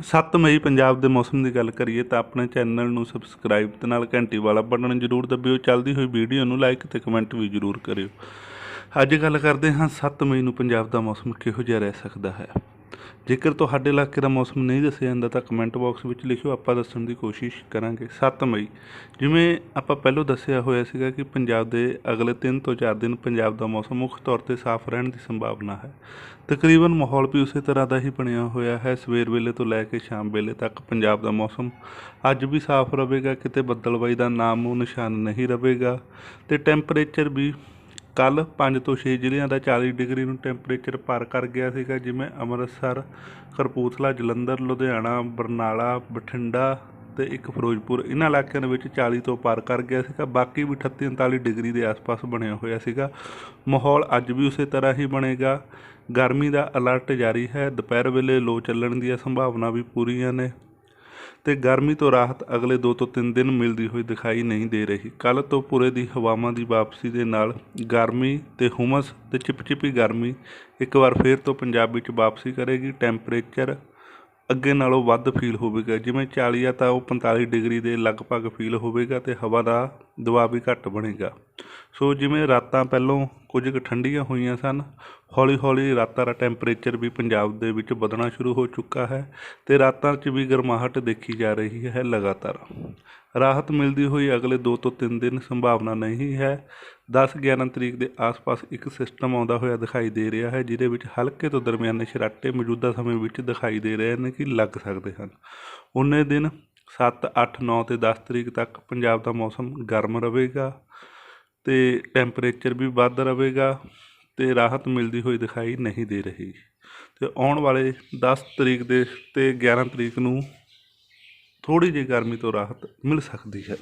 7 ਮਈ ਪੰਜਾਬ ਦੇ ਮੌਸਮ ਦੀ ਗੱਲ ਕਰੀਏ ਤਾਂ ਆਪਣੇ ਚੈਨਲ ਨੂੰ ਸਬਸਕ੍ਰਾਈਬ ਤੇ ਨਾਲ ਘੰਟੀ ਵਾਲਾ ਬਟਨ ਜ਼ਰੂਰ ਦਬਿਓ, ਚੱਲਦੀ ਹੋਈ ਵੀਡੀਓ ਨੂੰ ਲਾਈਕ ਤੇ ਕਮੈਂਟ ਵੀ ਜ਼ਰੂਰ ਕਰਿਓ। ਅੱਜ ਗੱਲ ਕਰਦੇ ਹਾਂ 7 ਮਈ ਨੂੰ ਪੰਜਾਬ ਦਾ ਮੌਸਮ ਕਿਹੋ ਜਿਹਾ ਰਹਿ ਸਕਦਾ ਹੈ। ਜੇਕਰ ਤੁਹਾਡੇ ਇਲਾਕੇ ਦਾ ਮੌਸਮ ਨਹੀਂ ਦੱਸਿਆ ਜਾਂਦਾ ਤਾਂ ਕਮੈਂਟ ਬਾਕਸ ਵਿੱਚ ਲਿਖਿਓ, ਆਪਾਂ ਦੱਸਣ ਦੀ ਕੋਸ਼ਿਸ਼ ਕਰਾਂਗੇ। 7 ਮਈ, ਜਿਵੇਂ ਆਪਾਂ ਪਹਿਲਾਂ ਦੱਸਿਆ ਹੋਇਆ ਸੀਗਾ ਕਿ ਪੰਜਾਬ ਦੇ ਅਗਲੇ 3 ਤੋਂ 4 ਦਿਨ ਪੰਜਾਬ ਦਾ ਮੌਸਮ ਮੁੱਖ ਤੌਰ ਤੇ ਸਾਫ਼ ਰਹਿਣ ਦੀ ਸੰਭਾਵਨਾ ਹੈ। ਤਕਰੀਬਨ ਮਾਹੌਲ ਵੀ ਉਸੇ ਤਰ੍ਹਾਂ ਦਾ ਹੀ ਬਣਿਆ ਹੋਇਆ ਹੈ। ਸਵੇਰ ਵੇਲੇ ਤੋਂ ਲੈ ਕੇ ਸ਼ਾਮ ਵੇਲੇ ਤੱਕ ਪੰਜਾਬ ਦਾ ਮੌਸਮ ਅੱਜ ਵੀ ਸਾਫ਼ ਰਹੇਗਾ, ਕਿਤੇ ਬੱਦਲਬਾਈ ਦਾ ਨਾਮੋ ਨਿਸ਼ਾਨ ਨਹੀਂ ਰਹੇਗਾ ਤੇ ਟੈਂਪਰੇਚਰ ਵੀ ਕੱਲ 5 ਤੋਂ 6 ਜ਼ਿਲ੍ਹਿਆਂ ਦਾ 40 ਡਿਗਰੀ ਨੂੰ ਟੈਂਪਰੇਚਰ ਪਾਰ ਕਰ ਗਿਆ ਸੀਗਾ, ਜਿਵੇਂ ਅੰਮ੍ਰਿਤਸਰ ਕਪੂਰਥਲਾ ਜਲੰਧਰ, ਲੁਧਿਆਣਾ, ਬਰਨਾਲਾ, ਬਠਿੰਡਾ ਤੇ ਇੱਕ ਫਿਰੋਜ਼ਪੁਰ। ਇਹਨਾਂ ਇਲਾਕਿਆਂ ਦੇ ਵਿੱਚ 40 ਤੋਂ ਪਾਰ ਕਰ ਗਿਆ ਸੀਗਾ, ਬਾਕੀ ਵੀ 38 39 ਡਿਗਰੀ ਦੇ ਆਸ-ਪਾਸ ਬਣਿਆ ਹੋਇਆ ਸੀਗਾ। ਮਾਹੌਲ ਅੱਜ ਵੀ ਉਸੇ ਤਰ੍ਹਾਂ ਹੀ ਬਣੇਗਾ। ਗਰਮੀ ਦਾ ਅਲਰਟ ਜਾਰੀ ਹੈ। ਦੁਪਹਿਰ ਵੇਲੇ ਲੋ ਚੱਲਣ ਦੀਆਂ ਸੰਭਾਵਨਾ ਵੀ ਪੂਰੀਆਂ ਨੇ। ਤੇ ਗਰਮੀ ਤੋਂ ਰਾਹਤ ਅਗਲੇ 2 ਤੋਂ 3 ਦਿਨ ਮਿਲਦੀ ਹੋਈ ਦਿਖਾਈ ਨਹੀਂ ਦੇ ਰਹੀ। ਕੱਲ ਤੋਂ ਪੂਰੇ ਦੀ ਹਵਾਵਾਂ ਦੀ ਵਾਪਸੀ ਦੇ ਨਾਲ ਗਰਮੀ ਤੇ ਹੁਮਸ ਤੇ ਚਿਪਚਿਪੀ ਗਰਮੀ ਇੱਕ ਵਾਰ ਫੇਰ ਤੋਂ ਪੰਜਾਬ ਵਿੱਚ ਵਾਪਸੀ ਕਰੇਗੀ। ਟੈਂਪਰੇਚਰ ਅੱਗੇ ਨਾਲੋਂ ਵੱਧ ਫੀਲ ਹੋਵੇਗਾ। ਜਿਵੇਂ 40 ਆ ਤਾਂ ਉਹ 45 ਡਿਗਰੀ ਦੇ ਲਗਭਗ ਫੀਲ ਹੋਵੇਗਾ ਤੇ ਹਵਾ ਦਾ ਦਬਾਅ ਵੀ ਘੱਟ ਬਣੇਗਾ। ਸੋ ਜਿਵੇਂ ਰਾਤਾਂ ਪਹਿਲੋਂ ਕੁਝ ਕੁ ਠੰਡੀਆਂ ਹੋਈਆਂ ਸਨ ਹੌਲੀ ਹੌਲੀ ਰਾਤਾਂ ਦਾ ਟੈਂਪਰੇਚਰ ਵੀ ਪੰਜਾਬ ਦੇ ਵਿੱਚ ਵਧਣਾ ਸ਼ੁਰੂ ਹੋ ਚੁੱਕਾ ਹੈ ਤੇ ਰਾਤਾਂ 'ਚ ਵੀ ਗਰਮਾਹਟ ਦੇਖੀ ਜਾ ਰਹੀ ਹੈ ਲਗਾਤਾਰ। ਰਾਹਤ ਮਿਲਦੀ ਹੋਈ ਅਗਲੇ 2 ਤੋਂ 3 ਦਿਨ ਸੰਭਾਵਨਾ ਨਹੀਂ ਹੈ। 10 11 ਤਰੀਕ ਦੇ ਆਸ-ਪਾਸ ਇੱਕ ਸਿਸਟਮ ਆਉਂਦਾ ਹੋਇਆ ਦਿਖਾਈ ਦੇ ਰਿਹਾ ਹੈ, ਜਿਹਦੇ ਵਿੱਚ ਹਲਕੇ ਤੋਂ ਦਰਮਿਆਨੇ ਸਰਾਟੇ ਮੌਜੂਦਾ ਸਮੇਂ ਵਿੱਚ ਦਿਖਾਈ ਦੇ ਰਹੇ ਨੇ ਕਿ ਲੱਗ ਸਕਦੇ ਹਨ। ਉਹਨੇ ਦਿਨ 7 8 9 ਤੇ 10 ਤਰੀਕ ਤੱਕ ਪੰਜਾਬ ਦਾ ਮੌਸਮ ਗਰਮ ਰਹੇਗਾ ਤੇ ਟੈਂਪਰੇਚਰ ਵੀ ਵੱਧ ਰਹੇਗਾ ਤੇ ਰਾਹਤ ਮਿਲਦੀ ਹੋਈ ਦਿਖਾਈ ਨਹੀਂ ਦੇ ਰਹੀ। ਤੇ ਆਉਣ ਵਾਲੇ 10 ਤਰੀਕ ਦੇ ਤੇ 11 ਤਰੀਕ ਨੂੰ ਥੋੜੀ ਜਿਹੀ ਗਰਮੀ ਤੋਂ ਰਾਹਤ ਮਿਲ ਸਕਦੀ ਹੈ।